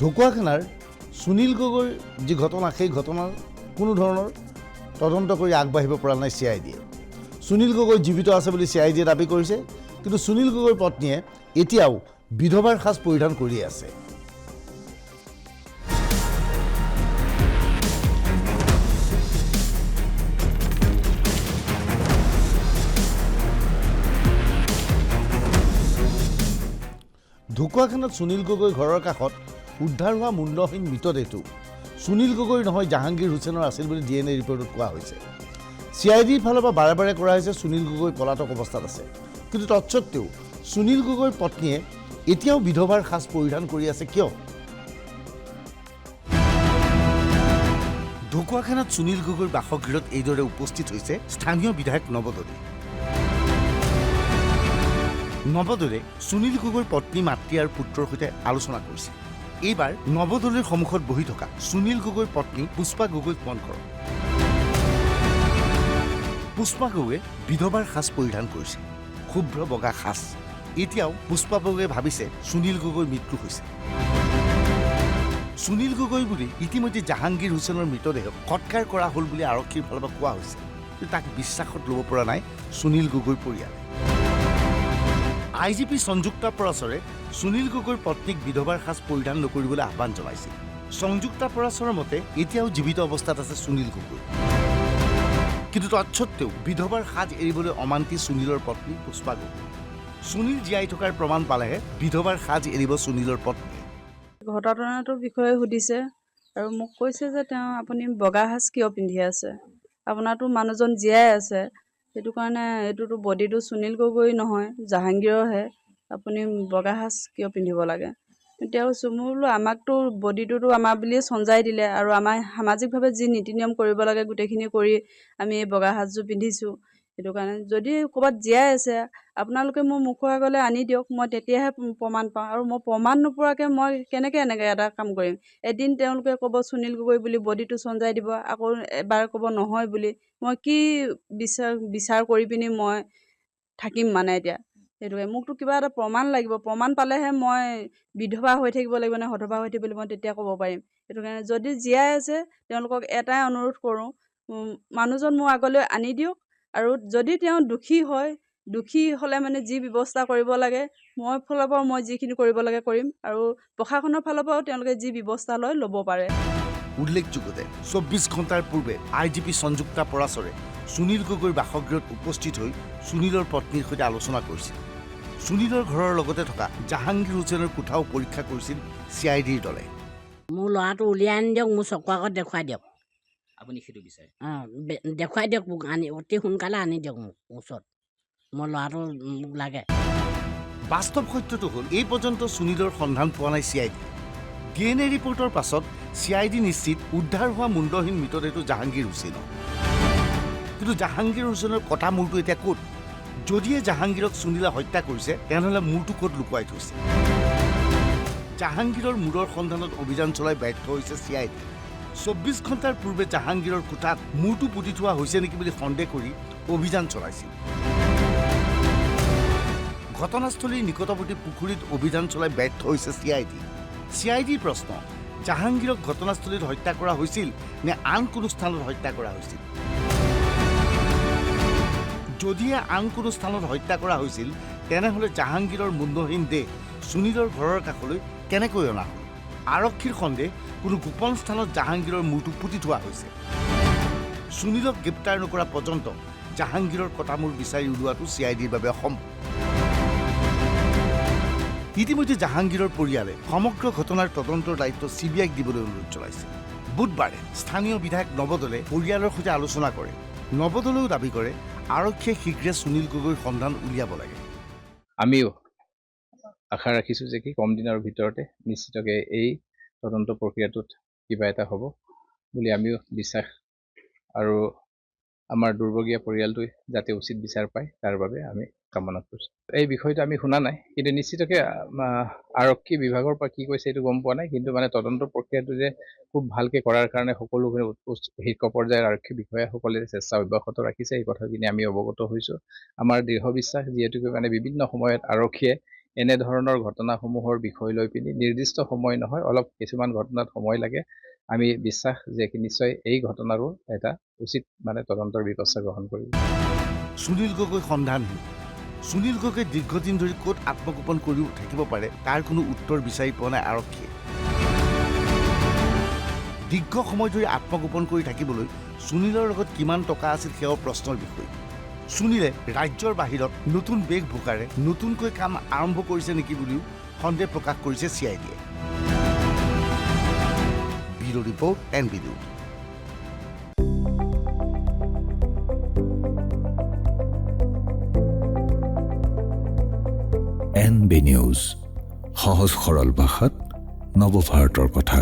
ঢকুৱাখানাৰ সুনীল গগৈৰ যি ঘটনা, সেই ঘটনাৰ কোনো ধৰণৰ তদন্ত কৰি আগবাঢ়িব পৰা নাই চি আই ডিয়ে সুনীল গগৈ জীৱিত আছে বুলি চি আই ডিয়ে দাবি কৰিছে, কিন্তু সুনীল গগৈৰ পত্নীয়ে এতিয়াও বিধৱাৰ সাজ পৰিধান কৰি আছে। ঢকুৱাখানাত সুনীল গগৈ ঘৰৰ কাষত উদ্ধাৰ হোৱা মুণ্ডহীন মৃতদেহটো। সুনীল গগৈ নহয়, জাহাংগীৰ হুছেইনৰ আছিল বুলি ডি এন এ ৰিপৰ্টত কোৱা হৈছে। চি আই ডিৰ ফালৰ পৰা বাৰে বাৰে কৰা হৈছে, সুনীল গগৈ পলাতক অৱস্থাত আছে। কিন্তু তৎসত্বেও সুনীল গগৈৰ পত্নীয়ে এতিয়াও বিধৱাৰ সাজ পৰিধান কৰি আছে কিয়? ঢকুৱাখানাত সুনীল গগৈৰ বাসগৃহত এইদৰে উপস্থিত হৈছে স্থানীয় বিধায়ক নৱদলী নৱদলে সুনীল গগৈৰ পত্নী মাতৃ আৰু পুত্ৰৰ সৈতে আলোচনা কৰিছে এইবাৰ নৱদলীৰ সন্মুখত বহি থকা সুনীল গগৈৰ পত্নী পুষ্পা গগৈক মন কৰক। পুষ্পা গগৈয়ে বিধৱাৰ সাজ পৰিধান কৰিছে। শুভ্ৰ বগা সাজ। এতিয়াও পুষ্পা গগৈয়ে ভাবিছে সুনীল গগৈৰ মৃত্যু হৈছে। সুনীল গগৈ বুলি ইতিমধ্যে জাহাংগীৰ হুছেইনৰ মৃতদেহক সৎকাৰ কৰা হ'ল বুলি আৰক্ষীৰ ফালৰ পৰা কোৱা হৈছে। তাক বিশ্বাসত ল'ব পৰা নাই সুনীল গগৈৰ পৰিয়ালে। I G P Sanjukta Parashar Sunil গগৈৰ পত্নীক বিধৱাৰ সাজ পৰিধান নকৰিবলৈ আহ্বান জনাইছিল। সংযুক্তা পৰাচৰৰ মতে, এতিয়াও জীৱিত অৱস্থাত আছে সুনীল গগৈ। কিন্তু তৎসত্বেও বিধৱাৰ সাজ এৰিবলৈ অমান্তি সুনীলৰ পত্নী পুষ্পা গগৈ। সুনীল জীয়াই থকাৰ প্ৰমাণ পালেহে বিধৱাৰ সাজ এৰিব সুনীলৰ পত্নী ঘটনাটোৰ বিষয়ে সুধিছে আৰু মোক কৈছে যে তেওঁ আপুনি বগা সাজ কিয় পিন্ধি আছে? আপোনাৰতো মানুহজন জীয়াই আছে। সেইটো কাৰণে এইটোতো বডিটো সুনীল গগৈ নহয় জাহাংগীৰৰহে। আপুনি বগা সাজ কিয় পিন্ধিব লাগে? কৈছোঁ মই বোলো আমাকতো বডিটোতো আমাৰ বুলিয়ে চঞ্জাই দিলে আৰু আমাৰ সামাজিকভাৱে যি নীতি নিয়ম কৰিব লাগে গোটেইখিনি কৰি আমি এই বগা সাজযোৰ পিন্ধিছোঁ। সেইটো কাৰণে। যদি ক'ৰবাত জীয়াই আছে আপোনালোকে মোৰ মুখৰ আগলৈ আনি দিয়ক মই তেতিয়াহে প্ৰমাণ পাওঁ। আৰু মই প্ৰমাণ নোপোৱাকৈ মই কেনেকৈ এনেকৈ এটা কাম কৰিম? এদিন তেওঁলোকে ক'ব সুনীল গগৈ বুলি বডিটো চঞ্জাই দিব আকৌ এবাৰ ক'ব নহয় বুলি। মই কি বিচাৰ বিচাৰ কৰি পিনি মই থাকিম মানে এতিয়া? সেইটোৱে মোকতো কিবা এটা প্ৰমাণ লাগিব। প্ৰমাণ পালেহে মই বিধৱা হৈ থাকিব লাগিব নে সধৱা হৈ থাকিব লাগিব মই তেতিয়া ক'ব পাৰিম। সেইটো কাৰণে যদি জীয়াই আছে তেওঁলোকক এটাই অনুৰোধ কৰোঁ মানুহজন মোৰ আগলৈ আনি দিয়ক আৰু যদি তেওঁ দোষী হয় দোষী হ'লে মানে যি ব্যৱস্থা কৰিব লাগে মই ফালৰ পৰাও মই যিখিনি কৰিব লাগে কৰিম আৰু প্ৰশাসনৰ ফালৰ পৰাও তেওঁলোকে যি ব্যৱস্থা লয় ল'ব পাৰে। উল্লেখযোগ্য যে চৌব্বিছ ঘণ্টাৰ পূৰ্বে I G P Sanjukta Parashar Sunil গগৈৰ বাসগৃহত উপস্থিত হৈ সুনীলৰ পত্নীৰ সৈতে আলোচনা কৰিছিল। সুনীলৰ ঘৰৰ লগতে থকা জাহাংগীৰ হুছেইনৰ কোঠাও পৰীক্ষা কৰিছিল চি আই ডিৰ দলে। মোৰ ল'ৰাটো উলিয়াই আনি দিয়ক মোৰ চকুৰ আগত দেখুৱাই দিয়ক। আপুনি সেইটো বিচাৰে। অঁ দেখুৱাই দিয়ক মোক আনি অতি সোনকালে আনি দিয়ক মোক ওচৰত। মোৰ ল'ৰাটো মোক লাগে। বাস্তৱ সত্যটো হ'ল এই পৰ্যন্ত সুনীলৰ সন্ধান পোৱা নাই C I D. D N A ৰিপৰ্টৰ পাছত চি আই ডি নিশ্চিত উদ্ধাৰ হোৱা মুণ্ডহীন মৃতদেহটো জাহাংগীৰ হুছেইনৰ। কিন্তু জাহাংগীৰ হুছেইনৰ কটা মূৰটো এতিয়া ক'ত? যদিহে জাহাংগীৰক সুনীলে হত্যা কৰিছে তেনেহ'লে মূৰটো ক'ত লুকুৱাই থৈছে? জাহাংগীৰৰ মূৰৰ সন্ধানত অভিযান চলাই ব্যৰ্থ হৈছে চি আই ডি। চৌব্বিছ ঘণ্টাৰ পূৰ্বে জাহাংগীৰৰ কোঠাত মূৰটো পুতি থোৱা হৈছে নেকি বুলি সন্দেহ কৰি অভিযান চলাইছিল। ঘটনাস্থলীৰ নিকটৱৰ্তী পুখুৰীত অভিযান চলাই ব্যৰ্থ হৈছে C I D. C I ডিৰ প্ৰশ্ন, জাহাংগীৰক ঘটনাস্থলীত হত্যা কৰা হৈছিল নে আন কোনো স্থানত হত্যা কৰা হৈছিল? যদিহে আন কোনো স্থানত হত্যা কৰা হৈছিল, তেনেহ'লে জাহাংগীৰৰ মুণ্ডহীন দেহ সুনীলৰ ঘৰৰ কাষলৈ কেনেকৈ অনা হ'ল আৰক্ষীৰ সন্দেহ কোনো গোপন স্থানত জাহাংগীৰৰ মূৰটো পুতি থোৱা হৈছে। সুনীলক গ্ৰেপ্তাৰ নকৰা পৰ্যন্ত জাহাংগীৰৰ কটা মূৰ বিচাৰি উলিওৱাটো চি আই ডিৰ বাবে অসম্ভৱ ইতিমধ্যে জাহাংগীৰৰ পৰিয়ালে সমগ্ৰ ঘটনাৰ তদন্তৰ দায়িত্ব চি বি আইক দিবলৈ অনুৰোধ জনাইছে। বুধবাৰে স্থানীয় বিধায়ক নৱদলে পৰিয়ালৰ সৈতে আলোচনা কৰে। নৱদলেও দাবি কৰে, আৰক্ষীয়ে শীঘ্ৰে সুনীল গগৈৰ সন্ধান উলিয়াব লাগে। আমিও আশা ৰাখিছোঁ যে কি কম দিনৰ ভিতৰতে নিশ্চিতকৈ এই তদন্ত প্ৰক্ৰিয়াটোত কিবা এটা হ'ব বুলি আমিও বিশ্বাস আৰু আমাৰ দুৰ্ভগীয়া পৰিয়ালটোৱে যাতে উচিত বিচাৰ পায় তাৰ বাবে আমি কামনা কৰিছোঁ। এই বিষয়টো আমি শুনা নাই কিন্তু নিশ্চিতকৈ আৰক্ষী বিভাগৰ পৰা কি কৈছে এইটো গম পোৱা নাই কিন্তু মানে তদন্ত প্ৰক্ৰিয়াটো যে খুব ভালকৈ কৰাৰ কাৰণে সকলোখিনি শীৰ্ষ পৰ্যায়ৰ আৰক্ষী বিষয়াসকলে চেষ্টা অব্যাহত ৰাখিছে এই কথাখিনি আমি অৱগত হৈছোঁ। আমাৰ দৃঢ় বিশ্বাস যিহেতুকে মানে বিভিন্ন সময়ত আৰক্ষীয়ে এনেধৰণৰ ঘটনাসমূহৰ বিষয় লৈ পিনি নিৰ্দিষ্ট সময় নহয় অলপ কিছুমান ঘটনাত সময় লাগে। আমি বিশ্বাস যে নিশ্চয় এই ঘটনাৰো এটা উচিত মানে তদন্তৰ ব্যৱস্থা গ্ৰহণ কৰিব। সুনীল গগৈ সন্ধানহীন সুনীল গগৈ দীৰ্ঘদিন ধৰি ক'ত আত্মগোপন কৰিও থাকিব পাৰে তাৰ কোনো উত্তৰ বিচাৰি পোৱা নাই আৰক্ষীয়ে। দীৰ্ঘ সময় ধৰি আত্মগোপন কৰি থাকিবলৈ সুনীলৰ লগত কিমান টকা আছিল সেয়াও প্ৰশ্নৰ বিষয়। সুনীলে ৰাজ্যৰ বাহিৰত নতুন বেশভূষাৰে নতুনকৈ কাম আৰম্ভ কৰিছে নেকি বুলিও সন্দেহ প্ৰকাশ কৰিছে চি আই ডিয়ে bureau' report, N B news N B news, সহজ সৰল ভাষাত নৱভাৰতৰ কথা।